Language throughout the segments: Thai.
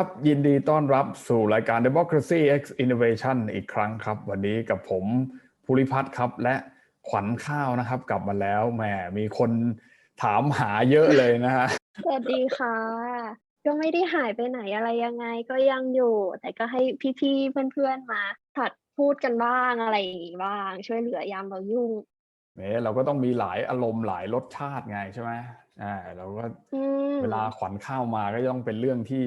สวัสดีครับ ยินดีต้อนรับสู่รายการ Democracy X Innovation อีกครั้งครับ วันนี้กับผมภูริพัฒน์ครับ และขวัญข้าวนะครับ กลับมาแล้วแหมมีคนถามหาเยอะเลยนะฮะสวัสดีค่ะ ก็ไม่ได้หายไปไหนอะไรยังไงก็ยังอยู่ แต่ก็ให้พี่ๆเพื่อนๆมาถัดพูดกันบ้างอะไรอย่างงี้บ้าง ช่วยเหลือยามเรายุ่งเนี่ยเราก็ต้องมีหลายอารมณ์หลายรสชาติไงใช่ไหมอ่าเราก็อืมเวลาขวัญข้าวมาก็ต้องเป็นเรื่องที่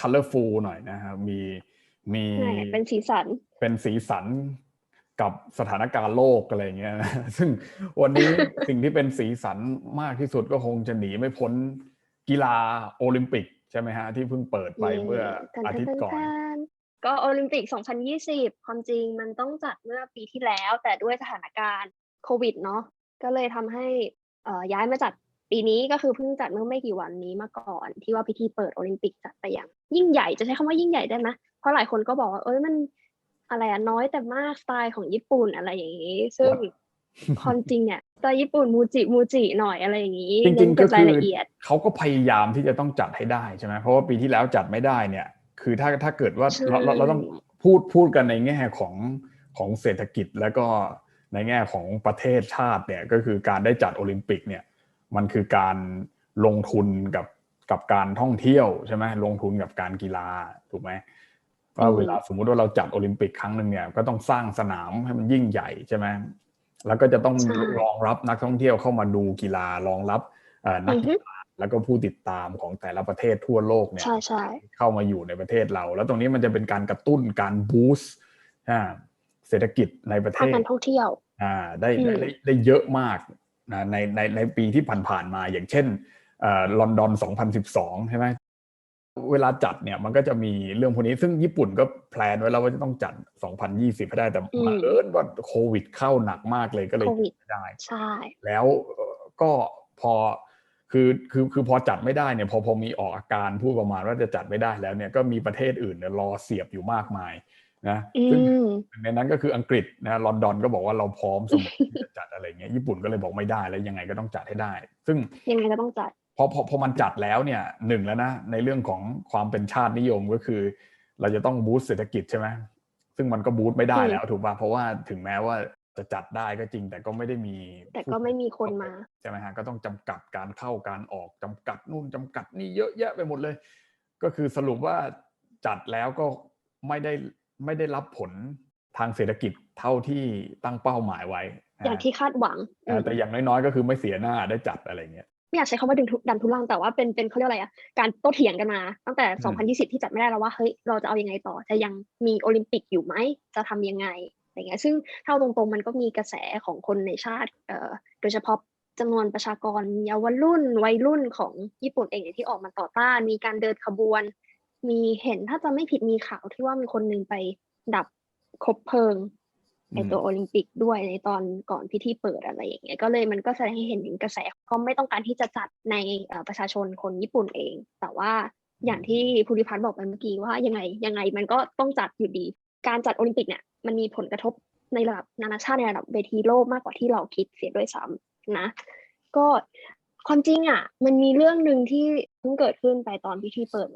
colorful หน่อยนะครับ มีมีแหมเป็นสีสัน เป็นสีสันกับสถานการณ์โลกอะไรอย่างเงี้ยนะซึ่งวันนี้สิ่งที่เป็นสีสันมากที่สุดก็คงจะหนีไม่พ้นกีฬาโอลิมปิกใช่ไหมฮะ ที่เพิ่งเปิดไปเมื่ออาทิตย์ก่อน ก็โอลิมปิก 2020 ความจริงมันต้องจัดเมื่อปีที่แล้ว แต่ด้วยสถานการณ์โควิดเนาะก็เลยทำให้เอ่อย้ายมาจัด ปีนี้ก็คือเพิ่งจัดเมื่อไม่กี่วันนี้มาก่อน ที่ว่าพิธีเปิดโอลิมปิกจัดไปอย่างยิ่งใหญ่จะใช้คำว่ายิ่งใหญ่ได้ไหมเพราะหลายคนก็บอกว่าเอ้ยมันอะไรอะน้อยแต่มากสไตล์ของญี่ปุ่นอะไรอย่างนี้ซึ่งความจริงเนี่ยสไตล์ญี่ปุ่นมูจิมูจิหน่อยอะไรอย่างนี้จริงๆเน้นเก็บก็ราคืยอละเอียดเขาก็พยายามที่จะต้องจัดให้ได้ใช่ไหมเพราะว่าปีที่แล้วจัดไม่ได้เนี่ย คือถ้าถ้าเกิดว่าใช่เราเราเราต้องพูดพูดกันในแง่ของของเศรษฐกิจแล้วก็ในแง่ของประเทศชาติเนี่ยก็คือการได้จัดโอลิมปิกเนี่ย มันคือการลงทุนกับกับการท่องเที่ยวใช่ไหมลงทุนกับการกีฬาถูกไหมว่าเวลาสมมุติว่าเราจัดโอลิมปิกครั้งหนึ่งเนี่ยก็ต้องสร้างสนามให้มันยิ่งใหญ่ใช่ไหมแล้วก็จะต้องใช่รองรับนักท่องเที่ยวเข้ามาดูกีฬารองรับเอ่อนักอือฮึกีฬาแล้วก็ผู้ติดตามของแต่ละประเทศทั่วโลกเนี่ยใช่ใช่เข้ามาอยู่ในประเทศเรา แล้วตรงนี้มันจะเป็นการกระตุ้นการบูสต์อ่าเศรษฐกิจในประเทภาคศการท่องเที่ยวอ่าได้อืมได้ได้ได้เยอะมาก นะในในในปีที่ผ่านๆมา อย่างเช่นเอ่อลอนดอน 2012 ใช่ไหมเวลาจัดเนี่ยมันก็จะมีเรื่องพวกนี้ ซึ่งญี่ปุ่นก็แพลนไว้แล้วว่าจะต้องจัด 2020 ให้ได้แต่อืมมาเอิญว่าโควิดเข้าหนักมากเลยก็เลยโควิดไม่ได้ใช่แล้วเอ่อก็พอคือคือคือพอจัดไม่ได้เนี่ยพอพอมีออกอาการพูดประมาณว่าจะจัดไม่ได้แล้วเนี่ยก็มีประเทศอื่นเนี่ยรอเสียบอยู่มากมาย นะอืซึ่งมหนึ่งในนั้นก็คืออังกฤษนะลอนดอนก็บอกว่าเราพร้อมเสมอที่จะจัดอะไรเงี้ยญี่ปุ่นก็เลยบอกไม่ได้แล้วยังไงก็ต้องจัดให้ได้ ซึ่งยังไงก็ต้องจัดพอพอพอมันจัดแล้วเนี่ยหนึ่งแล้วนะในเรื่องของความเป็นชาตินิยมก็คือ เราจะต้องบูสต์เศรษฐกิจใช่ไหมซึ่งมันก็บูสต์ไม่ได้อืมแล้วถูกป่ะเพราะว่าถึงแม้ว่าจะจัดได้ก็จริง แต่ก็ไม่ได้มี แต่ก็ไม่มีคนมาใช่ไหมฮะก็ต้องจำกัดการเข้าการออกจำกัดนู่นจำกัดนี่เยอะแยะไปหมดเลย ก็คือสรุปว่าจัดแล้วก็ไม่ได้ ไม่ได้รับผลทางเศรษฐกิจเท่าที่ตั้งเป้าหมายไว้ อย่างที่คาดหวังอ่าแต่อย่างน้อยๆ ก็คือไม่เสียหน้าได้จัดอะไรเงี้ยไม่อยากใช้คำว่าดึงทุดันทุลังแต่ว่าเป็นเป็นเขาเรียกอะไรอะการโต้เถียงกันมาตั้งแต่อืม2020 ที่จัดไม่ได้แล้วว่าเฮ้ยเราจะเอายังไงต่อจะยังมีโอลิมปิกอยู่ไหมจะทำยังไงอะไรเงี้ยซึ่งถ้าเอาตรงๆมันก็มีกระแสของคนในชาติเอ่อโดยเฉพาะจำนวนประชากรเยาวรุ่นวัยรุ่นของญี่ปุ่นเองเนี่ยที่ออกมาต่อต้านมีการเดินขบวน มีเห็นถ้าจะไม่ผิดมีข่าวที่ว่ามีคนหนึงไปดับคบเพลิงไอตัวโอลิมปิกด้วยในตอนก่อนพิธีเปิดอะไรอย่างเงี้ยก็เลยมันก็แสดงให้เห็นถึงกระแสเขาไม่ต้องการที่จะจัดในเอ่อประชาชนคนญี่ปุ่นเอง แต่ว่าอย่างที่ภูริพัฒน์บอกไปเมื่อกี้ว่ายังไงยังไงมันก็ต้องจัดอยู่ดี การจัดโอลิมปิกเนี่ยมันมีผลกระทบในระดับนานาชาติในระดับเวทีโลกมากกว่าที่เราคิดเสียด้วยซ้ำนะ ก็ความจริงอะ มันมีเรื่องหนึ่งที่เพิ่งเกิดขึ้นไปตอนพิธีเปิด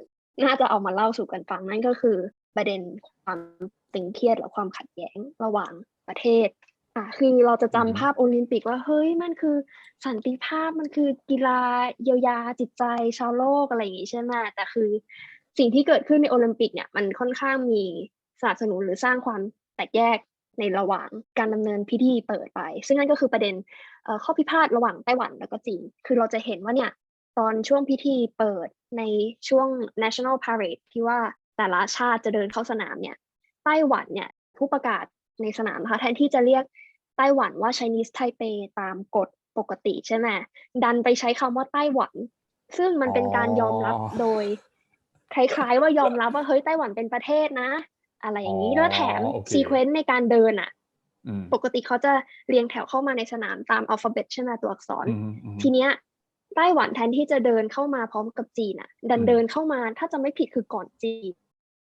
น่าจะเอามาเล่าสู่กันฟังนั่นก็คือ ประเด็นความตึงเครียดและความขัดแย้งระหว่างประเทศอะคือเราจะจำอือฮึภาพโอลิมปิกว่าเฮ้ยมันคือสันติภาพมันคือกีฬาเยียวยาจิตใจชาวโลกอะไรอย่างงี้ใช่ไหมแต่คือสิ่งที่เกิดขึ้นในโอลิมปิกเนี่ยมันค่อนข้างมีสนับสนุนหรือสร้างความแตกแยกในระหว่างการดำเนินพิธีเปิดไป ซึ่งนั่นก็คือประเด็นข้อพิพาทระหว่างไต้หวันแล้วก็จีนคือเราจะเห็นว่าเนี่ย ตอนช่วงพิธีเปิดในช่วง national parade ที่ว่าแต่ละชาติจะเดินเข้าสนามเนี่ยไต้หวันเนี่ยผู้ประกาศในสนามนะคะแทนที่จะเรียกไต้หวันว่า Chinese Taipei ตามกฎปกติใช่ไหมดันไปใช้คำว่าไต้หวัน ซึ่งมันเป็นการยอมรับอ๋อโดยคล้ายๆว่ายอมรับว่าเฮ้ยไต้หวันเป็นประเทศนะ อะไรอย่างนี้แล้วแถมโอเคซีเควนต์ในการเดินอะอืมปกติเขาจะเรียงแถวเข้ามาในสนามตามอัลฟาเบตใช่ไหมตัวอักษรอืมอืมทีเนี้ย ไต้หวันแทนที่จะเดินเข้ามาพร้อมกับจีนอะ ดันอืมเดินเข้ามาถ้าจะไม่ผิดคือก่อนจีน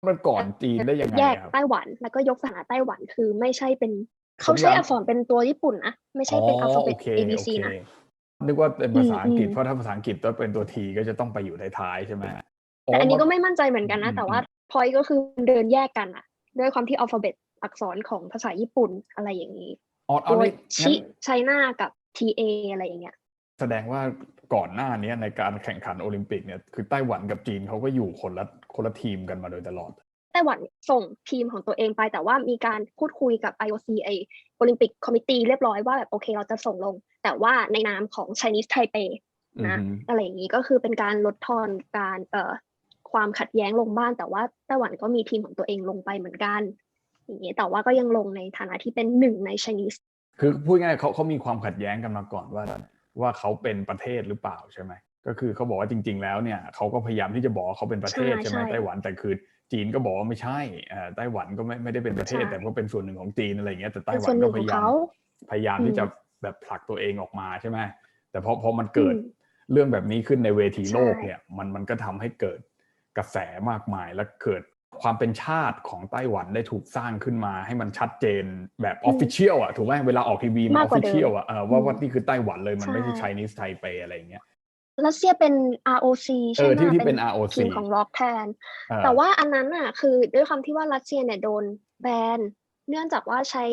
มันก่อนจีนได้ยังไงแยกครับไต้หวันแล้วก็ยกสถานะไต้หวันคือไม่ใช่เป็นผมเขาใช้อยากอักษรเป็นตัวญี่ปุ่นนะไม่ใช่เป็นอัลฟาเบตโค A B C โอเคนะนึกว่าเป็นภาษาอังกฤษอืมเพราะถ้าภาษาอังกฤษต้องเป็นตัวทีก็จะต้องไปอยู่ท้ายๆใช่ไหมแต่อันนี้มัก็ไม่มั่นใจเหมือนกันอืนะมแต่อืว่ามพอยก็คือมันเดินแยกกันอะด้วยความที่อัลฟาเบตอักษรของภาษาญี่ปุ่นอะไรอย่างนี้อ๋อเอาโดยนี่ชิงั้นไชน่ากับ TA อะไรอย่างเงี้ยแสดงว่า ก่อนหน้านี้ในการแข่งขันโอลิมปิกเนี่ยคือไต้หวันกับจีนเขาก็อยู่คนละคนละทีมกันมาโดยตลอดไต้หวันส่งทีมของตัวเองไปแต่ว่ามีการพูดคุยกับ IOC ไอโอลิมปิกคอมมิตี้เรียบร้อยว่าแบบโอเคเราจะส่งลง แต่ว่าในนามของ Chinese Taipei นะอือฮึอะไรอย่างนี้ก็คือเป็นการลดทอนการเอ่อความขัดแย้งลงบ้างแต่ว่าไต้หวันก็มีทีมของตัวเองลงไปเหมือนกันอย่างนี้แต่ว่าก็ยังลงในฐานะที่เป็นหนึ่งใน Chinese คือพูดง่ายๆเขาเขามีความขัดแย้งกันมาก่อนว่า ว่าเขาเป็นประเทศหรือเปล่าใช่ไหมก็คือเขาบอกว่าจริง ๆ แล้วเนี่ยเขาก็พยายามที่จะบอกว่าเขาเป็นประเทศใช่ใช่ไหมใช่ไต้หวันแต่คือจีนก็บอกว่าไม่ใช่เอ่อไต้หวันก็ไม่ไม่ได้เป็นประเทศใช่แต่ก็เป็นส่วนหนึ่งของจีนอะไรอย่างเงี้ยแต่ไต้เป็นหวัส่วนนหก็นึ่งพของยายามเขาพยายามอืมที่จะแบบผลักตัวเองออกมาใช่ไหมแต่พอพอมันเกิดอืมเรื่องแบบนี้ขึ้นในเวทีโลกใช่เนี่ยมันมันก็ทำให้เกิดกระแสมากมายและเกิด ความเป็นชาติของไต้หวันได้ถูกสร้างขึ้นมาให้มันชัดเจนแบบออฟฟิเชียลอะถูกไหมเวลาออกทีวีมันอมาอกฟกว่าฟิเดิมเชียลอะเออว่าอืมว่านี่คือไต้หวันเลยมันไม่ใช่ใช่ Chinese Taipei อะไรอย่างเงี้ยรัสเซียเป็น ROC เอใช่อไหมที่ที่เป็น ROC ทีมของล็อกแทนเออแต่ว่าอันนั้นอะคือด้วยความที่ว่ารัสเซียเนี่ยโดนแบนเนื่องจากว่าใช้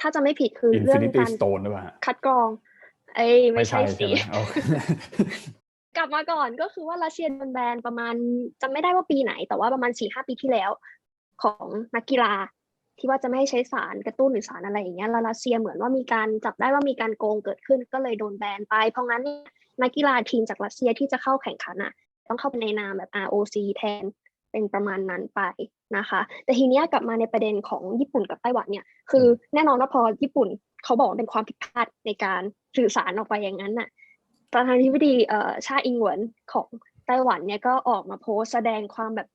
ถ้าจะไม่ผิดคือเรื่อง Infinity การ Stone หรือเปล่าฮะคัดกรอง เอ้ยไม่ใช่สิ กลับมาก่อนก็คือว่ารัสเซียโดนแบนประมาณจำไม่ได้ว่าปีไหน แต่ว่าประมาณสี่ห้าปีที่แล้ว ของนักกีฬาที่ว่าจะไม่ให้ใช้สารกระตุ้นหรือสารอะไรอย่างเงี้ยแล้วรัสเซียเหมือนว่ามีการจับได้ว่ามีการโกงเกิดขึ้นก็เลยโดนแบนไปเพราะงั้นเนี่ยนักกีฬาทีมจากรัสเซียที่จะเข้าแข่งขันอะ ต้องเข้าไปในนามแบบ ROC แทนเป็นประมาณนั้นไปนะคะ แต่ทีเนี้ยกลับมาในประเด็นของญี่ปุ่นกับไต้หวันเนี่ย คือแน่นอนว่าพอญี่ปุ่นเขาบอกเป็นความผิดพลาดในการสื่อสารออกไปอย่างนั้นน่ะ ประธานาธิบดีเอ่อชาอิงเหวินของไต้หวันเนี่ยก็ออกมาโพสต์แสดงความแบบ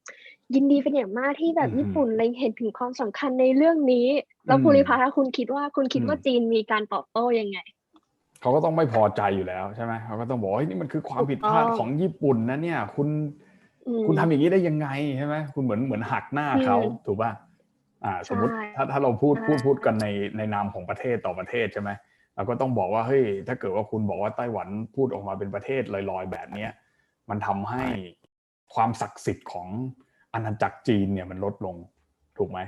ยินดีเป็นอย่างมากที่แบบอืมญี่ปุ่นเล็งเห็นถึงความสำคัญในเรื่องนี้ แล้วอืมภูริพัฒน์ถ้าคุณคิดว่าคุณคิดว่าอืมจีนมีการตอบโต้ยังไงเขาก็ต้องไม่พอใจอยู่แล้วใช่ไหมเขาก็ต้องบอกว่าเฮ้ยนี่มันคือความผิดพลาดถูกต้องของญี่ปุ่นนะเนี่ย คุณอืมคุณทำอย่างนี้ได้ยังไงใช่ไหมคุณเหมือนเหมือนหักหน้าเขาอืมถูกป่ะอ่า สมมติใช่ถ้าถ้าเราพูดใช่พูดพูดกันในในนามของประเทศต่อประเทศใช่ไหมเรา ก็ต้องบอกว่าเฮ้ยถ้าเกิดว่าคุณบอกว่าไต้หวันพูดออกมาเป็นประเทศลอยๆ แบบเนี้ยมันทำให้ความศักดิ์สิทธิ์ของอาณาจักรจีนเนี่ยมันลดลงถูกไหม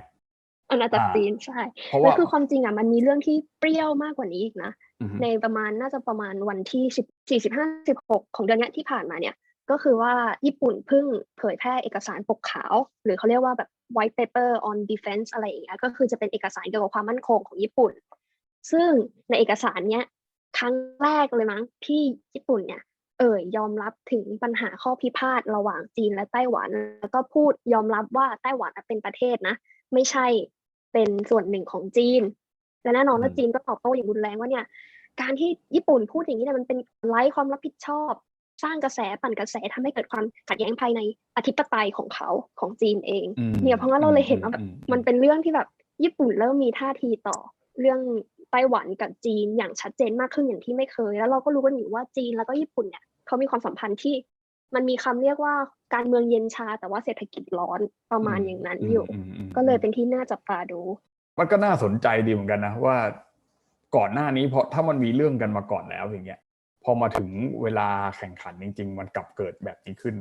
อาณาจักรอ่าจีนใช่เพราะแล้วว่าคือความจริงอะมันมีเรื่องที่เปรี้ยวมากกว่านี้อีกนะอือฮึในประมาณน่าจะประมาณวันที่สิบสี่สิบห้าสิบหกของเดือนเนี้ยที่ผ่านมาเนี่ย ก็คือว่าญี่ปุ่นเพิ่งเผยแพร่เอกสารปกขาว หรือเขาเรียกว่าแบบ white paper on defense อะไรอย่างเงี้ยก็คือจะเป็นเอกสารเกี่ยวกับความมั่นคงของญี่ปุ่น ซึ่งในเอกสารเนี้ยครั้งแรกเลยมั้งที่ญี่ปุ่นเนี่ยเอ่ยยอมรับถึงปัญหาข้อพิพาทระหว่างจีนและไต้หวัน แล้วก็พูดยอมรับว่าไต้หวันเป็นประเทศนะ ไม่ใช่เป็นส่วนหนึ่งของจีน และแน่นอนว่าอืมจีนก็ตอบโต้อย่างรุนแรงว่าเนี่ย การที่ญี่ปุ่นพูดอย่างนี้เนี่ยมันเป็นไร้ความรับผิดชอบ สร้างกระแสปั่นกระแสทำให้เกิดความขัดแย้งภายในอธิปไตยของเขาของจีนเองอืมเนี่ยเพราะงั้นเราเลยเห็นว่าแบบอืมมันเป็นเรื่องที่แบบญี่ปุ่นเริ่มมีท่าทีต่อเรื่อง ไต้หวันกับจีนอย่างชัดเจนมากขึ้นอย่างที่ไม่เคย แล้วเราก็รู้กันอยู่ว่าจีนแล้วก็ญี่ปุ่นเนี่ยเขามีความสัมพันธ์ที่มันมีคำเรียกว่าการเมืองเย็นชา แต่ว่าเศรษฐกิจร้อนประมาณอย่างนั้นอยู่มมก็เลยเป็นที่น่าจับตาดู มันก็น่าสนใจดีเหมือนกันนะว่า ก่อนหน้านี้เพราะถ้ามันมีเรื่องกันมาก่อนแล้วอย่างเงี้ยพอมาถึงเวลาแข่งขันจริง ๆ มันกลับเกิดแบบนี้ขึ้น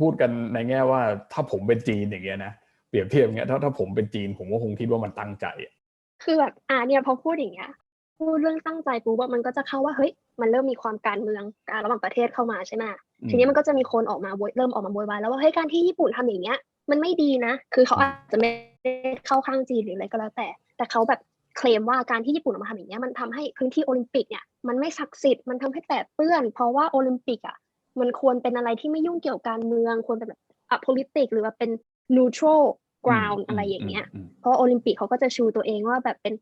พูดกันในแง่ว่าถ้าผมเป็นจีนอย่างเงี้ยนะเปรียบเทียบอย่างเงี้ยถ้าถ้าผมเป็นจีนผมก็คงคิดว่ามันตั้งใจอะ คือแบบอ่าเนี่ยพอพูดอย่างเงี้ยพูดเรื่องตั้งใจปุ๊บว่ามันก็จะเข้าว่าเฮ้ยมันเริ่มมีความการเมืองการระหว่างประเทศเข้ามาใช่ไหมทีนี้มันก็จะมีคนออกมาโวยเริ่มออกมาโวยวายแล้วว่าเฮ้ยการที่ญี่ปุ่นทำอย่างเงี้ย มันไม่ดีนะ คือเขาอาจจะไม่ได้เข้าข้างจีนหรืออะไรก็แล้วแต่ แต่เขาแบบเคลมว่าการที่ญี่ปุ่นออกมาทำอย่างเงี้ยมันทำให้พื้นที่โอลิมปิกเนี่ยมันไม่ศักดิ์สิทธิ์มันทำให้แปดเปื้อน เพราะว่าโอลิมปิกอะมันควรเป็นอะไรที่ไม่ยุ่งเกี่ยวกับการเมืองควรเป็นแบบ apolitics หรือว่าเป็น neutral ground อะไรอย่างเงี้ยมเพราะโอลิมปิกเขาก็จะชูตัวเองว่าแบบเป็น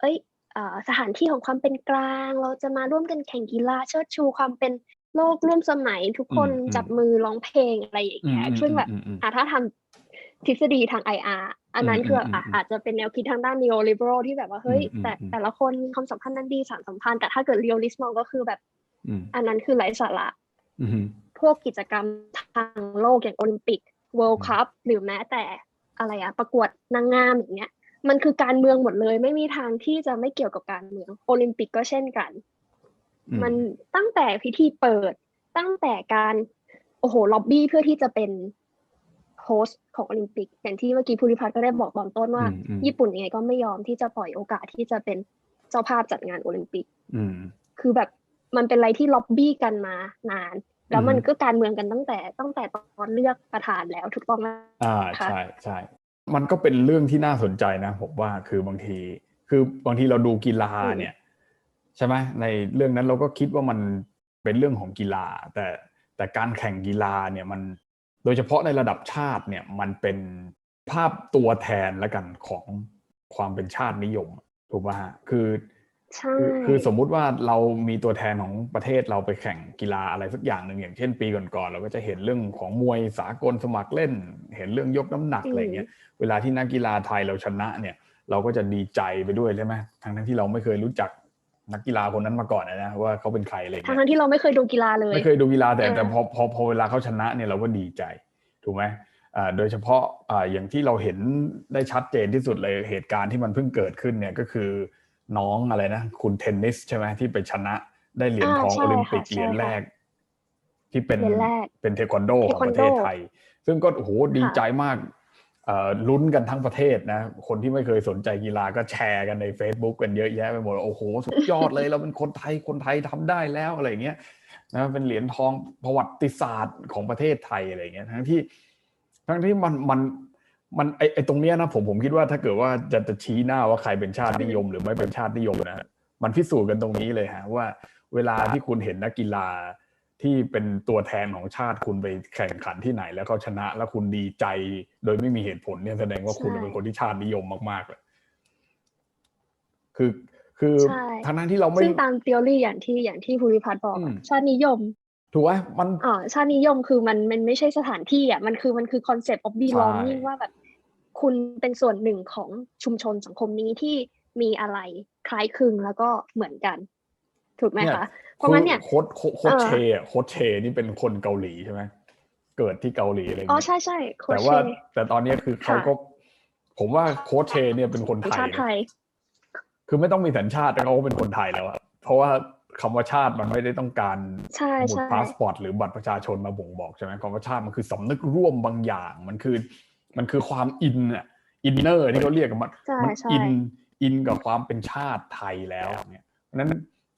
เอ้ยเอ่อสถานที่ของความเป็นกลาง เราจะมาร่วมกันแข่งกีฬาเชิดชูความเป็นโลกร่วมสมัยทุกคนอืมอืมจับมือร้องเพลงอะไรอย่างอืมเงี้ยอืมซึ่งแบบอืมอืมอะถ้าทำทฤษฎีทาง IR อันนั้นอืมคืออืมอะอืมอาจจะเป็นแนวคิดทางด้าน neoliberal ที่แบบว่าเฮ้ยอืมอืมแต่อืมแต่ละคนมีความสัมพันธ์นั้นดีสารสัมพันธ์แต่ถ้าเกิด realist มองก็คือแบบอืมอันนั้นคือไร้สาระอืมพวกกิจกรรมทางโลกอย่างโอลิมปิก World Cup หรือแม้แต่ อะไรอะประกวดนางงามอย่างเงี้ย มันคือการเมืองหมดเลย ไม่มีทางที่จะไม่เกี่ยวกับการเมือง โอลิมปิกก็เช่นกันอืมันตั้งแต่พิธีเปิด ตั้งแต่การโอ้โหล็อบบี้เพื่อที่จะเป็นโฮสต์ของโอลิมปิก อย่างที่เมื่อกี้ภูริพัฒน์ก็ได้บอกตอนต้นว่าอืมอืมญี่ปุ่นยังไงก็ไม่ยอมที่จะปล่อยโอกาสที่จะเป็นเจ้าภาพจัดงานโอลิมปิกอืมคือแบบมันเป็นอะไรที่ล็อบบี้กันมานาน แล้วมันอืมก็การเมืองกันตั้งแต่ตั้งแต่ตอนเลือกประธานแล้วถูกต้องไหมอ่าค่ะใช่ใช่มันก็เป็นเรื่องที่น่าสนใจนะผมว่าคือบางที คือบางทีเราดูกีฬาเนี่ย ใช่ไหมในเรื่องนั้นเราก็คิดว่ามันเป็นเรื่องของกีฬา แต่แต่การแข่งกีฬาเนี่ยมันโดยเฉพาะในระดับชาติเนี่ยมันเป็นภาพตัวแทนละกันของความเป็นชาตินิยมถูกป่ะฮะคือ ใช่คือคือสมมุติว่าเรามีตัวแทนของประเทศเราไปแข่งกีฬาอะไรสักอย่างหนึ่งอย่างเช่นปีก่อนๆเราก็จะเห็นเรื่องของมวยสากลสมัครเล่น เห็นเรื่องยกน้ำหนักอะไรเงี้ยเวลาที่นักกีฬาไทยเราชนะเนี่ย เราก็จะดีใจไปด้วยใช่ไหมทั้งทั้งที่เราไม่เคยรู้จักนักกีฬาคนนั้นมาก่อนนะว่าเขาเป็นใครอะไรทั้งเงี้ยทั้งที่เราไม่เคยดูกีฬาเลยไม่เคยดูกีฬาแต่เออแต่พอพอพอเวลาเขาชนะเนี่ยเราก็ดีใจถูกไหมอ่าโดยเฉพาะอ่าอย่างที่เราเห็นได้ชัดเจนที่สุดเลยเหตุการณ์ที่มันเพิ่งเกิดขึ้นเนี่ยก็คือ น้องอะไรนะ คุณเทนนิสใช่ไหมที่ไปชนะได้เหรียญทองอ่าใช่โอลิมปิกค่ะเหรียญใช่ค่ะแรก ที่เป็นเหรียญแรกเป็นเทควันโดของประเทศเทควันโดไทย ซึ่งก็โอ้โหดีใจมากเอ่อลุ้นกันทั้งประเทศนะ คนที่ไม่เคยสนใจกีฬาก็แชร์กันใน Facebook กันเยอะแยะไปหมดโอ้โห สุดยอดเลยเราเป็นคนไทยคนไทยทำได้แล้วอะไรอย่างเงี้ยนะเป็นเหรียญทองประวัติศาสตร์ของประเทศไทยอะไรอย่างเงี้ยทั้งที่ทั้งที่มันมัน มันไอไอตรงเนี้ยนะผมผมคิดว่าถ้าเกิดว่าจะจะชี้หน้าว่าใครเป็นชาตินิยม หรือไม่เป็นชาตินิยมนะมันพิสูจน์กันตรงนี้เลยฮะว่า เวลาที่คุณเห็นนักกีฬาที่เป็นตัวแทนของชาติคุณไปแข่งขันที่ไหน แล้วเขาชนะแล้วคุณดีใจ โดยไม่มีเหตุผลเนี่ยแสดงว่าคุณใช่เป็นคนที่ชาตินิยมมากๆเลยคือคือใช่ทั้งนั้นที่เราไม่ซึ่งตามทฤษฎีอย่างที่อย่างที่ภูริพัฒน์บอกอือะมชาตินิยมถูกไหมมันอ่าชาตินิยมคือมันมันไม่ใช่สถานที่อะมันคือมันคือคอนเซปต์ of belonging ใช่ว่าแบบ คุณเป็นส่วนหนึ่งของชุมชนสังคมนี้ที่มีอะไรคล้ายคลึงแล้วก็เหมือนกัน ถูกไหมเนี่ยคะ เพราะงั้นเนี่ยโค้ดโค้ดโค้ดเออเชอะโค้ดเชนี่เป็นคนเกาหลีใช่ไหมเกิดที่เกาหลีอะไรอย่างอ๋อเงี้ยใช่ใช่โคชแต่เชว่าแต่ตอนนี้คือเขาค่ะก็ ผมว่าโค้ชเชเนี่ยเป็นคนเป็นไทยชาติไทนะยคือไม่ต้องมีสัญชาติแต่เขาก็เป็นคนไทยแล้วอะเพราะว่าคำว่าชาติมันไม่ได้ต้องการใช่บุตใช่รพาสปอร์ตหรือบัตรประชาชนมาบ่งบอกใช่ไหมคำว่าชาติมันคือสำนึกร่วมบางอย่าง มันคือ มันคือความอินอะอินเนอร์ที่เขาเรียกกันมันใช่มันใช่อินอินกับความเป็นชาติไทยแล้วเนี่ยเพราะฉะนั้น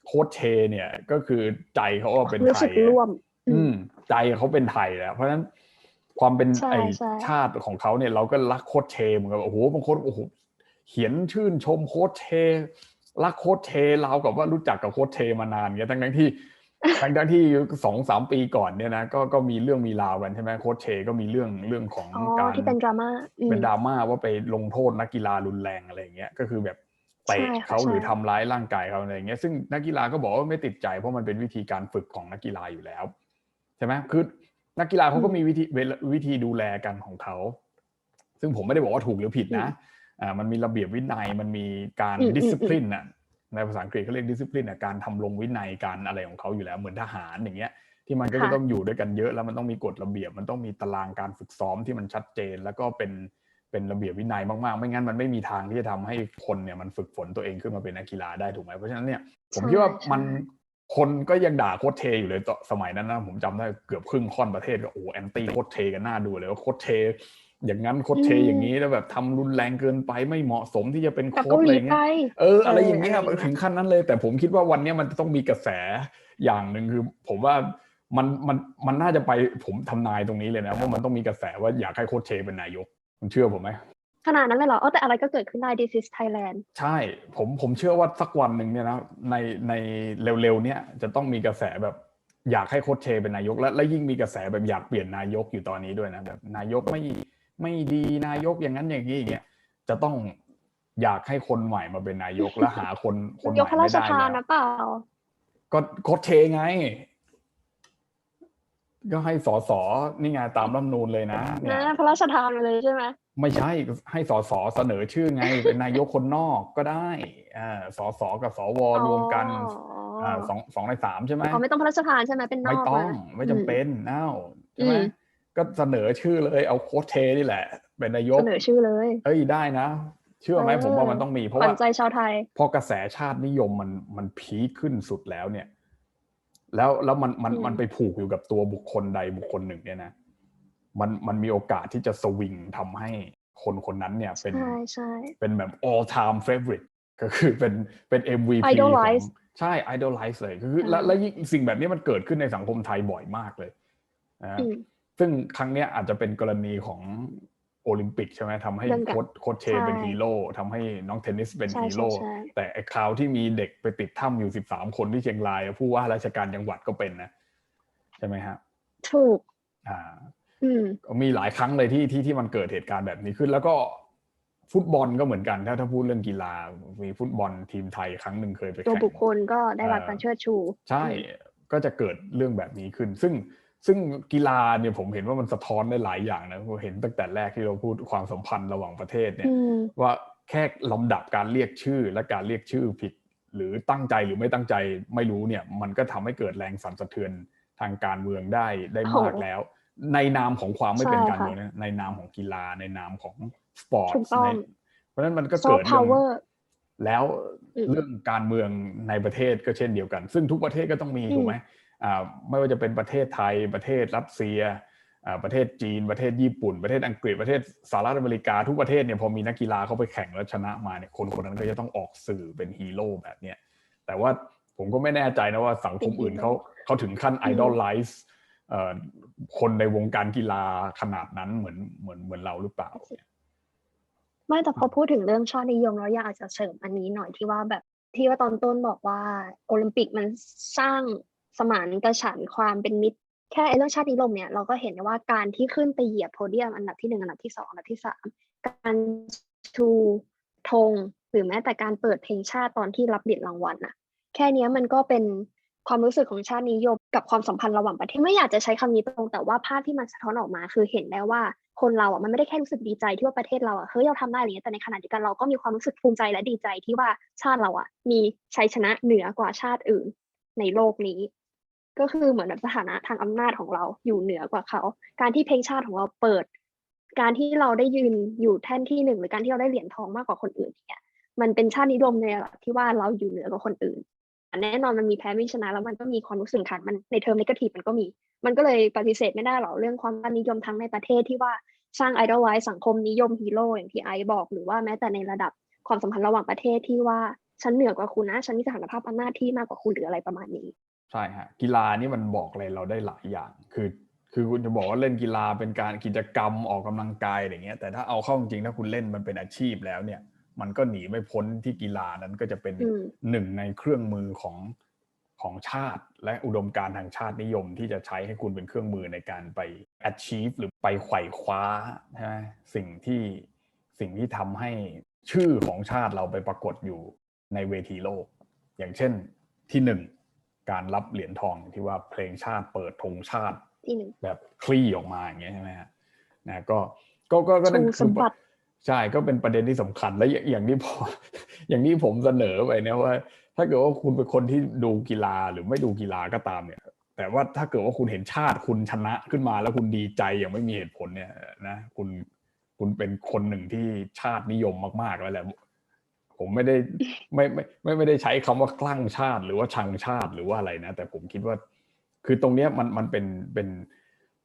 โค้ชเชเนี่ยก็คือใจเขาว่าเป็นรู้ไทสึยกร่วม อืม ใจเขาเป็นไทยแล้ว เพราะฉะนั้นความเป็นใช่ไอใช่ชาติของเขาเนี่ย เราก็รักโค้ชเชเหมือนกับโอ้โหบางคนโอ้โหเขียนชื่นชมโค้ชเชรักโค้ชเชเราวกับว่ารู้จักกับโค้ชเชมานานเงี้ยทั้งทั้งๆที่ ทั้งทั้งๆที่สองสามปีก่อนเนี่ยนะก็ก็มีเรื่องมีราวกันใช่ไหมโค้ชเชก็มีเรื่องเรื่องของอ๋อการที่เป็นดราม่าอืมเป็นดราม่าว่าไปลงโทษนักกีฬารุนแรงอะไรอย่างเงี้ยก็คือแบบเตะใช่ค่ะเขาหรือใช่ทำร้ายร่างกายเขาอะไรอย่างเงี้ยซึ่งนักกีฬาก็บอกว่าไม่ติดใจเพราะมันเป็นวิธีการฝึกของนักกีฬาอยู่แล้วใช่ไหมคือนักกีฬาเขาก็มีวิธีเวลวิธีดูแลกันของเขา ซึ่งผมไม่ได้บอกว่าถูกหรือผิดนะอ่ามันมีระเบียบวินัยมันมีการอืมอืมดิสซิ p ลินน่ะ ในภาษาอังกฤษเขาเรียกดิสซิ p ลินน่ะการทำลงวินัยการอะไรของเขาอยู่แล้วเหมือนทหารอย่างเงี้ยที่มันก็จะค่ะต้องอยู่ด้วยกันเยอะแล้วมันต้องมีกฎระเบียบ มันต้องมีตารางการฝึกซ้อมที่มันชัดเจน แล้วก็เป็นเป็นระเบียบวินัยมากๆ ไม่งั้นมันไม่มีทางที่จะทำให้คนเนี่ยมันฝึกฝนตัวเองขึ้นมาเป็นนักกีฬาได้ถูกไหมเพราะฉะนั้นเนี่ยผมคิดว่ามันใช่คนก็ยังด่าโค้ชเชอยู่เลยตอนสมัยนั้นนะผมจำได้เกือบครึ่งค่อนประเทศก็โอ้แอนตี้โค้ชเชกันหน้าดูเลยว่าโค้ชเช อย่างนั้นโค้ชเชอืมอย่างนี้แล้วแบบทำรุนแรงเกินไปไม่เหมาะสมที่จะเป็นกับโค้เกาชหอะไรลีเงี้ไปยเอออะไรอย่างเงี้ยเอออะไรอย่างเงี้ยถึงขั้นนั้นเลย แต่ผมคิดว่าวันเนี้ยมันจะต้องมีกระแสอย่างหนึ่งคือ ผมว่ามันมันมันน่าจะไปผมทำนายตรงนี้เลยนะว่ามันต้องมีกระแสว่าอยากให้โค้ชเชเป็นนายกคุณเชื่อผมไหมขนาดนั้นเลยเหรอเออแต่อะไรก็เกิดขึ้นได้ this is Thailand ใช่ผมผมเชื่อว่าสักวันหนึ่งเนี่ยนะในในเร็วๆเนี่ยจะต้องมีกระแสแบบอยากให้โค้ชเชเป็นนายก และและยิ่งมีกระแสแบบอยากเปลี่ยนนายกอยู่ตอนนี้ด้วยนะแบบนายกไม่ ไม่ดีนายกอย่างนั้นอย่างนี้อย่างเงี้ยจะต้องอยากให้คนใหม่มาเป็นนายกและหาคนคนใหยม่กพระไม่ราชได้ทานแล้วนะเปล่าก็โค้ชเชไง ก็ให้สอสอนี่ไงตามรัฐธรรมนูนเลยนะเนี่ยนะพระราชทานมาเลยใช่ไหมไม่ใช่ให้สสเสนอชื่อไง เป็นนายกคนนอกก็ได้อ่าสสกับสวรวมกันอ๋ออ่าสองสองในสามใช่ไหมอ๋อไม่ต้องพระราชทานใช่ไหมเป็นนอกไม่ต้องนะไม่จำเป็นเอ้าใช่ไหมอืม ก็เสนอชื่อเลยเอาโค้ชเทนี่แหละ เป็นนายกเสนอชื่อเลยเอ้ยได้นะ เชื่อไหมเออผมว่ามันต้องมี เพราะขวัว่าญใจชาวไทย พอกระแสชาตินิยมมันมันพีคขึ้นสุดแล้วเนี่ย แล้วแล้วมันมันอืมมันไปผูกอยู่กับตัวบุคคลใดบุคคลหนึ่งเนี่ยนะมันมันมีโอกาสที่จะสวิงทำให้คนคนนั้นเนี่ยเป็นใช่ใช่เป็นแบบ all time favorite ก็คือเป็นเป็น MVP ของ Idolize ใช่ idolize เลยก็คือใช่และและยิ่งสิ่งแบบนี้มันเกิดขึ้นในสังคมไทยบ่อยมากเลยนะอืม ซึ่งครั้งเนี้ยอาจจะเป็นกรณีของโอลิมปิกใช่ไหมทำให้เรื่องการโค้ชโค้ชเชใช่เป็นฮีโร่ทำให้น้องเทนนิสเป็นใช่ฮีโร่ใช่ใช่แต่ไอ้คราวที่มีเด็กไปติดถ้ำอยู่สิบสามคนที่เชียงรายอะผู้ว่าราชการจังหวัดก็เป็นนะ ใช่ไหมฮะถูกอ่าอืมก็มีหลายครั้งเลยที่ที่ที่มันเกิดเหตุการณ์แบบนี้ขึ้น แล้วก็ฟุตบอลก็เหมือนกัน ถ้าถ้าพูดเรื่องกีฬา มีฟุตบอลทีมไทยครั้งหนึ่งเคยไปตัวแข่งบุคคลก็ได้รับการเชิดชู ใช่ก็จะเกิดเรื่องแบบนี้ขึ้น ซึ่ง ซึ่งกีฬาเนี่ยผมเห็นว่ามันสะท้อนได้หลายอย่างนะผมเห็นตั้งแต่แรกที่เราพูดความสัมพันธ์ระหว่างประเทศเนี่ยอืมว่าแค่ลำดับการเรียกชื่อและการเรียกชื่อผิด หรือตั้งใจหรือไม่ตั้งใจไม่รู้เนี่ย มันก็ทำให้เกิดแรงสั่นสะเทือนทางการเมืองได้ได้มากโอ้แล้ว ในนามของความไม่เป็นใช่การค่ะเมืองนะในนามของกีฬาในนามของสปอร์ตถูกต้องเพราะฉะนั้นมันก็ซอเกิฟดต์เรื่พาองวเวอร์แล้วอืมเรื่องการเมืองในประเทศก็เช่นเดียวกัน ซึ่งทุกประเทศก็ต้องมีอืมถูกไหมอ่า ไม่ว่าจะเป็นประเทศไทย ประเทศรัสเซียอ่าประเทศจีน ประเทศญี่ปุ่น ประเทศอังกฤษ ประเทศสหรัฐอเมริกา ทุกประเทศเนี่ยพอมีนักกีฬาเข้าไปแข่งแล้วชนะมาเนี่ยคนคนนั้นก็จะต้องออกสื่อเป็นฮีโร่แบบเนี้ย แต่ว่าผมก็ไม่แน่ใจนะว่าสังคมอื่นเขาเขาถึงขั้นไอดอลไลซ์คนในวงการกีฬาขนาดนั้นเหมือนเหมือนเหมือนเราหรือเปล่า ไม่แต่พอพูดถึงเรื่องชาตินิยมแล้วอยากจะเสริมอันนี้หน่อยที่ว่าแบบที่ว่าตอนต้นบอกว่าโอลิมปิกมันสร้าง สมานกระฉันความเป็นมิตร แค่ไอ้เรื่องชาตินิยมเนี่ยเราก็เห็นได้ว่าการที่ขึ้นไปเหยียบโพเดียมอันดับที่หนึ่งอันดับที่สองอันดับที่สามการชูธงหรือแม้แต่การเปิดเพลงชาติตอนที่รับเหรียญรางวัลน่ะ แค่นี้มันก็เป็นความรู้สึกของชาตินิยมกับความสัมพันธ์ระหว่างประเทศไม่อยากจะใช้คำนี้ตรงแต่ว่าภาพที่มันสะท้อนออกมา คือเห็นได้ว่าคนเราอะมันไม่ได้แค่รู้สึกดีใจที่ว่าประเทศเราอะเฮ้ยเราทำได้อะไรเงี้ยแต่ในขณะเดียวกันเราก็มีความรู้สึกภูมิใจและดีใจที่ว่าชาติเราอะมีชัยชนะเหนือกว่าชาติอื่นในโลกนี้ ก็คือเหมือนแบบสถานะทางอำนาจของเราอยู่เหนือกว่าเขา การที่เพลงชาติของเราเปิด การที่เราได้ยืนอยู่แท่นที่หนึ่งหรือการที่เราได้เหรียญทองมากกว่าคนอื่นเนี่ยมันเป็นชาตินิยมในระดับที่ว่าเราอยู่เหนือกว่าคนอื่น แน่นอนมันมีแพ้ไม่ชนะแล้วมันก็มีความรู้สึกขันมันในเทอมนกทีฟมันก็มี มันก็เลยปฏิเสธไม่ได้หรอกเรื่องความนิยมทั้งในประเทศที่ว่าสร้างไอดอลไลซ์สังคมนิยมฮีโร่อย่างที่ไอบอก หรือว่าแม้แต่ในระดับความสัมพันธ์ระหว่างประเทศที่ว่าฉันเหนือกว่าคุณนะฉันมีสถานภาพอำนาจที่มากกว่าคุณหรืออะไรประมาณนี้ ใช่ฮะกีฬานี่มันบอกอะไรเราได้หลายอย่าง คือคือคุณจะบอกว่าเล่นกีฬาเป็นการกิจกรรมออกกำลังกายอะไรเงี้ยแต่ถ้าเอาเข้าจริงๆถ้าคุณเล่นมันเป็นอาชีพแล้วเนี่ย มันก็หนีไม่พ้นที่กีฬานั้นก็จะเป็นอืมหนึ่งในเครื่องมือของของชาติ และอุดมการณ์ทางชาตินิยมที่จะใช้ให้คุณเป็นเครื่องมือในการไป achieve หรือไปไขว่คว้าใช่ไหมสิ่งที่สิ่งที่ทำให้ชื่อของชาติเราไปปรากฏอยู่ในเวทีโลก อย่างเช่นที่หนึ่ง การรับเหรียญทองที่ว่าเพลงชาติเปิดธงชาติที่หนึ่งแบบคลี่ออกมาอย่างเงี้ยใช่ไหมฮะนะก็ก็ก็ก็นั่นชูคืสอมบัติใช่ก็เป็นประเด็นที่สำคัญและอย่างอย่างที่พออย่างที่ผมเสนอไปนะว่า ถ้าเกิดว่าคุณเป็นคนที่ดูกีฬาหรือไม่ดูกีฬาก็ตามเนี่ย แต่ว่าถ้าเกิดว่าคุณเห็นชาติคุณชนะขึ้นมาแล้วคุณดีใจอย่างไม่มีเหตุผลเนี่ยนะคุณคุณเป็นคนหนึ่งที่ชาตินิยมมากๆแล้วแหละ ผมไม่ได้ไม่ไม่ไม่ไม่ได้ใช้คำว่าคลั่งชาติ หรือว่าชังชาติหรือว่าอะไรนะ แต่ผมคิดว่า คือตรงเนี้ยมันมันเป็นเป็น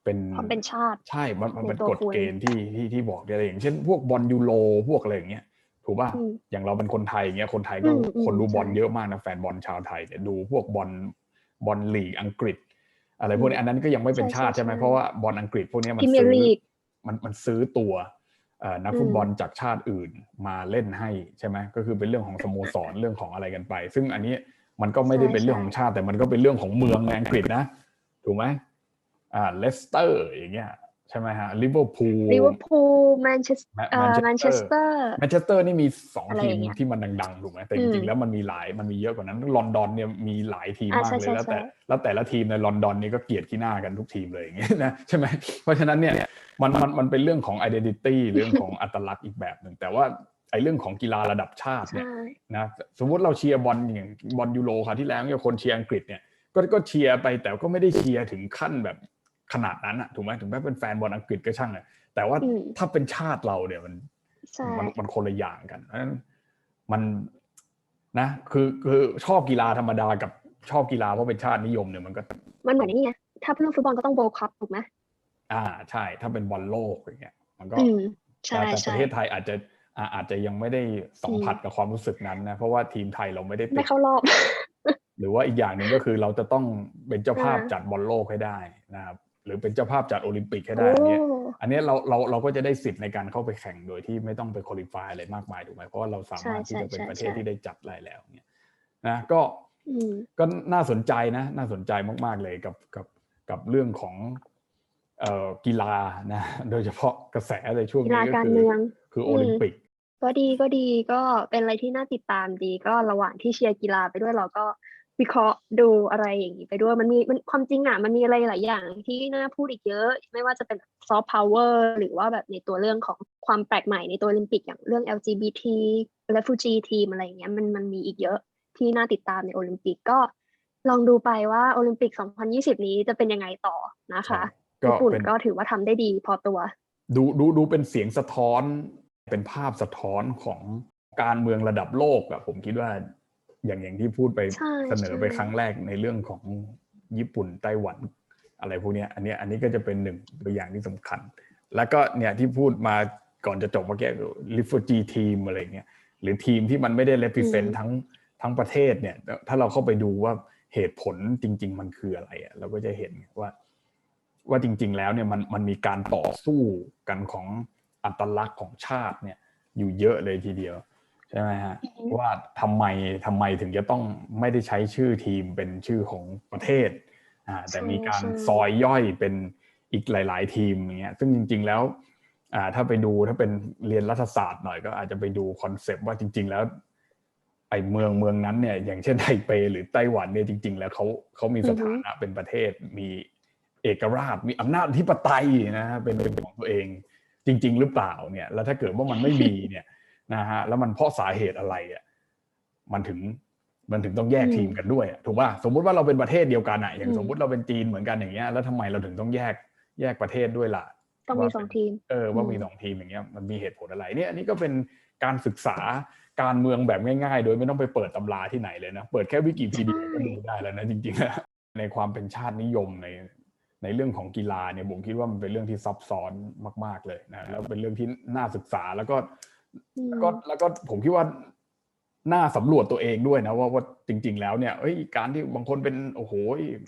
เป็นความเป็นชาติ ใช่ มันมันเป็นในตัวกฎคุณเกณฑ์ที่ที่ที่บอกได้เลยอย่างเช่น พวกบอลยูโรพวกอะไรอย่างเงี้ยถูกป่ะอืมอย่างเราเป็นคนไทยอย่างเงี้ยคนไทยก็อืมอืมคนดูบอลใช่เยอะมากนะแฟนบอลชาวไทยเนี่ยดูพวกบอลบอลลีกอังกฤษ อะไรพวกนี้อืมอันนั้นก็ยังไม่เป็นใช่ชาติใช่ใช่ไหมใช่เพราะว่าบอลอังกฤษพวกเนี้ยมันพรีเมียร์ซื้อลีกมันมันซื้อตัวเอ่อ นักอืมฟุตบอลจากชาติอื่นมาเล่นให้ใช่ไหมก็คือเป็นเรื่องของสโมสรเรื่องของอะไรกันไป ซึ่งอันนี้มันก็ไม่ได้เป็นเรื่องของชาติแต่มันก็เป็นเรื่องของเมืองในอังกฤษนะ ถูกไหมอ่าเลสเตอร์อย่างเงี้ยใช่ไหมฮะลิเวอร์พูลลิเวอร์พูล แมนเชสแมเอ่อแมนเชสเตอร์แมนเชสเตอร์นี่มีสองอะไรทีอมย่างเงี้ยที่มันดังๆถูกไหมแต่อืจมริงๆแล้วมันมีหลายมันมีเยอะกว่านั้นลอนดอนเนี่ยมีหลายทีมอ่ามากใช่เลยใช่แล้วแต่ใช่แล้วแต่ละทีมในลอนดอนนี่ก็เกลียดขี้หน้ากันทุกทีมเลยอย่างเงี้ยนะใช่ไหมเพราะฉะนั้นเนี่ยมันมันมันเป็นเรื่องของ identity เรื่องของอัตลักษณ์อีกแบบหนึ่งแต่ว่าไอ้เรื่องของกีฬาระดับชาติเนี่ยใช่นะสมมติเราเชียร์บอลอย่างบอลยูโรค่ะที่แล้วเนี่ยคนเชียร์อังกฤษเนี่ยก็ก็เชียร์ไปแต่ก็ไม่ได้เชียร์ถึงขั้นแบบขนาดนั้นอะถูกไหมถึงแม้เป็นแฟนบอลอังกฤษก็ช่างอะ แต่ว่าอืมถ้าเป็นชาติเราเนี่ยมันใช่มันมันคนละอย่างกันเพราะฉะนั้นมันนะ คือคือชอบกีฬาธรรมดากับชอบกีฬาเพราะเป็นชาตินิยมเนี่ยมันก็ มันเหมือนนี่ไงถ้าเรื่องฟุตบอลก็ต้องโบว์คัพถูกไหมอ่าใช่ ถ้าเป็นบอลโลกอย่างเงี้ย มันก็อืมใช่แต่แต่ปใช่ระเทศไทยอาจจะอ่าอาจจะยังไม่ได้สัมผัสกับความรู้สึกนั้นนะ เพราะว่าทีมไทยเราไม่ได้ติไม่ดเข้ารอบ หรือว่าอีกอย่างหนึ่งก็คือเราจะต้องเป็นเจ้าภาพอ่าจัดบอลโลกให้ได้นะครับ หรือเป็นเจ้าภาพจัดโอลิมปิกให้โอ้ได้อันเนี้ยอันเนี้ยเราเราเราก็จะได้สิทธิ์ในการเข้าไปแข่งโดยที่ไม่ต้องไปคุริฟายอะไรมากมายถูกไหมเพราะว่าเราสามารถที่จะเป็นประเทศที่ได้จัดอะไรแล้วเนี่ยนะก็อืมก็น่าสนใจนะน่าสนใจมาก ๆเลยกับกับกับเรื่องของเอ่อกีฬานะโดยเฉพาะกระแสในช่วงกีนี้ฬาก็การคือเมืองคือโอลิมปิก ก็ดีก็ดีก็เป็นอะไรที่น่าติดตามดีก็ระหว่างที่เชียร์กีฬาไปด้วยเราก็ วิเคราะห์ดูอะไรอย่างนี้ไปด้วยมันมีมันความจริงอะมันมีอะไรหลายอย่างที่น่าพูดอีกเยอะ ไม่ว่าจะเป็นซอฟต์พาวเวอร์หรือว่าแบบในตัวเรื่องของความแปลกใหม่ในตัวโอลิมปิกอย่างเรื่อง LGBT refugee team อะไรอย่างเงี้ยมันมันมีอีกเยอะที่น่าติดตามในโอลิมปิกก็ลองดูไปว่าโอลิมปิก 2020 นี้จะเป็นยังไงต่อนะคะก็ญี่ปุ่นเป็นก็ถือว่าทำได้ดีพอตัว ดูดูดูเป็นเสียงสะท้อนเป็นภาพสะท้อนของการเมืองระดับโลกอะผมคิดว่า อย่างอย่างที่พูดไปใช่เสนอไปใช่ครั้งแรกในเรื่องของญี่ปุ่นไต้หวันอะไรพวกเนี้ยอันเนี้ยอันนี้ก็จะเป็นหนึ่งตัวอย่างที่สำคัญ แล้วก็เนี่ยที่พูดมาก่อนจะจบเมื่อกี้ลิฟ u จีทีมอะไรเงี้ยหรือทีมที่มันไม่ได้ represent ทั้งทั้งประเทศเนี่ย ถ้าเราเข้าไปดูว่าเหตุผลจริง ๆ มันคืออะไรอะเราก็จะเห็นว่า ว่าจริง ๆ แล้วเนี่ยมันมันมีการต่อสู้กันของอัตลักษณ์ของชาติเนี่ย อยู่เยอะเลยทีเดียว ใช่ไหมฮะอือฮึว่าทำไมทำไมถึงจะต้องไม่ได้ใช้ชื่อทีมเป็นชื่อของประเทศอ่าแต่มีการซอยย่อยเป็นอีกหลาย ๆ ทีมอย่างเงี้ยซึ่งจริง ๆ แล้วอ่าถ้าไปดูถ้าเป็นเรียนรัฐศาสตร์หน่อยก็อาจจะไปดูคอนเซปต์ว่าจริง ๆ แล้วไอ้เมืองเมืองนั้นเนี่ยอย่างเช่นไทเปหรือไต้หวันเนี่ยจริง ๆ แล้วเขาเขามีสถานะเป็นประเทศมีเอกราชมีอำนาจอธิปไตยนะฮะเป็นเป็นของตัวเอง จริง ๆ หรือเปล่าเนี่ย แล้วถ้าเกิดว่ามันไม่มีเนี่ย นะฮะแล้วมันเพราะสาเหตุอะไรอะมันถึงมันถึงต้องแยกอืมทีมกันด้วยอะถูกป่ะสมมุติว่าเราเป็นประเทศเดียวกันอะอย่างอืมสมมุติเราเป็นจีนเหมือนกันอย่างเงี้ยแล้วทำไมเราถึงต้องแยกแยกประเทศด้วยล่ะต้องมีสองทีมเออว่าอืมมีสองทีมอย่างเงี้ยมันมีเหตุผลอะไรเนี่ยอันนี้ก็เป็นการศึกษาการเมืองแบบง่ายๆ โดยไม่ต้องไปเปิดตำราที่ไหนเลยนะเปิดแค่วิกิพีเดียก็ดูได้แล้วนะจริงๆแล้วในความเป็นชาตินิยมในในเรื่องของกีฬาเนี่ยผมคิดว่ามันเป็นเรื่องที่ซับซ้อนมาก ๆเลยนะแล้วเป็นเรื่องที่น่าศึกษาแล้วก็อืมแล้ว ก็แล้วก็ผมคิดว่าน่าสำรวจตัวเองด้วยนะว่าว่าจริง ๆ แล้วเนี่ยเอ้ยการที่บางคนเป็นโอ้โห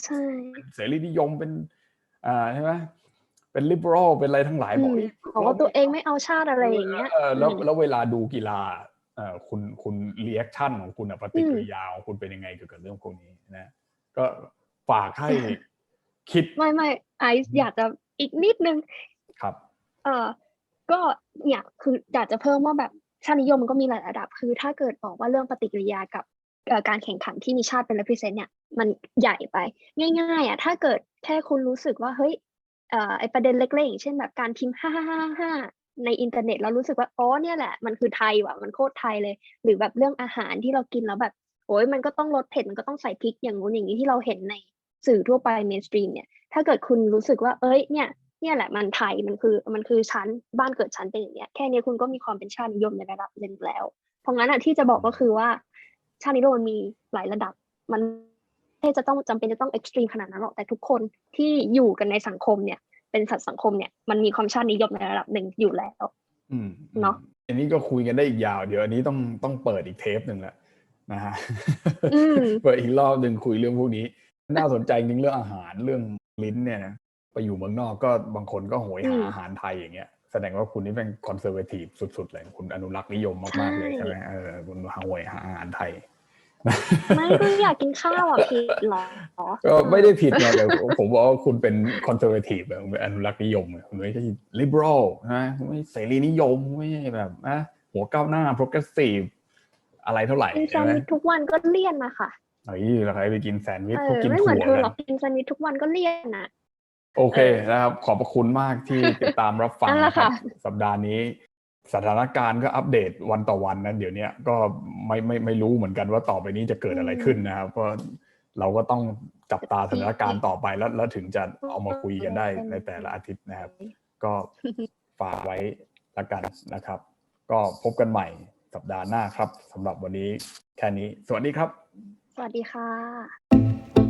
ใช่เป็นเสรีนิยมเป็นอ่าใช่ไหมเป็นลิเบอรัลเป็นอะไรทั้งหลายอืบอกมเอ้ยบอกว่าตัวเองไม่เอาชาติอะไรอย่างเงี้ยเออแล้วอืมแล้วเวลาดูกีฬาเออคุณคุณรีแอคชั่นของคุณอะปฏิกิริยาของคุณเป็นยังไงเกี่ยวกับเรื่องพวกนี้นะ ก็ฝากให้คิดไม่ไม่ไอซ์อยากจะอีกนิดนึงครับ เออ ก็เนี่ยคืออยากจะเพิ่มว่าแบบชาตินิยมมันก็มีหลายระดับ คือถ้าเกิดบอกว่าเรื่องปฏิกิริยากับการแข่งขันที่มีชาติเป็น represent เนี่ยมันใหญ่ไป ง่ายๆอะถ้าเกิดแค่คุณรู้สึกว่าเฮ้ยไอประเด็นเล็กๆอย่างเช่นแบบการพิมพ์ห้าห้าห้าห้าในอินเทอร์เน็ตแล้วรู้สึกว่าอ๋อเนี่ยแหละมันคือไทยว่ะมันโคตรไทยเลย หรือแบบเรื่องอาหารที่เรากินแล้วแบบโอ้ยมันก็ต้องลดเผ็ดมันก็ต้องใส่พริกอย่างงู้นอย่างนี้ที่เราเห็นในสื่อทั่วไปเมนสตรีมเนี่ยถ้าเกิดคุณรู้สึกว่าเอ้ยเนี่ย เนี่ยแหละมันไทยมันคือมันคือชั้นบ้านเกิดชั้นเป็นอย่างเนี้ยแค่นี้คุณก็มีความเป็นชาตินิยมในระดับหนึ่งแล้ว เพราะงั้นอะที่จะบอกก็คือว่าชาตินิยมมันมีหลายระดับ มันไม่จะต้องจำเป็นจะต้องเอ็กซ์ตรีมขนาดนั้นหรอกแต่ทุกคนที่อยู่กันในสังคมเนี่ย เป็นสัตว์สังคมเนี่ยมันมีความชาตินิยมในระดับหนึ่งอยู่แล้วอืมเนอะอันนี้ก็คุยกันได้อีกยาว เดี๋ยวอันนี้ต้องต้องเปิดอีกเทปหนึ่งแหละนะฮะอืมเปิดอีกรอบหนึ่งคุยเรื่องพวกนี้ น่าสนใจจริงเรื่องอาหารเรื่องลิ้นเนี่ยนะ ไปอยู่เมืองนอกก็บางคนก็โหยหาอืมอาหารไทยอย่างเงี้ยแสดงว่าคุณนี่เป็นคอนเซอร์เวทีฟสุด ๆ เลย คุณอนุรักษ์นิยมมาก ๆ เลยใช่ใช่ไหมเออคุณหาโหยหาอาหารไทยไม่ก็อยากกินข้าวอะพี่หรอก็ไม่ได้ผิดไงแต่ผมบอกว่าคุณเป็นคอนเซอร์เวทีฟแบบเป็นอนุรักษ์นิยมไงคุณไม่ใช่ลิเบอรัลนะคุณไม่เสรีนิยมไม่ใช่แบบนะหัวก้าวหน้าโปรเกรสซีฟอะไรเท่าไหร่กินแซใช่นไหมด์วิชทุกวันก็เลี่ยนนะคะเฮ้ยเราใครไปกินแซนด์วิชเอพวกอกินไม่เหมืถั่อนวเธอกัหรอกนกินแซนด์วิชทุกวันก็เลี่ยนนะ โอเคนะครับ ขอบพระคุณมากที่ติดตามรับฟังนั่นแหละนะครับค่ะสัปดาห์นี้ สถานการณ์ก็อัปเดตวันต่อวันนะเดี๋ยวเนี้ยก็ไม่ไม่ไม่รู้เหมือนกันว่าต่อไปนี้จะเกิดอะไรขึ้นนะครับเพราะเราก็ต้องจับตาสถานการณ์ต่อไปแล้วแล้วถึงจะเอามาคุยกันได้ในแต่ละอาทิตย์นะครับ ก็ฝากไว้ละกันนะครับ ก็พบกันใหม่สัปดาห์หน้าครับสำหรับวันนี้แค่นี้ สวัสดีครับ สวัสดีค่ะ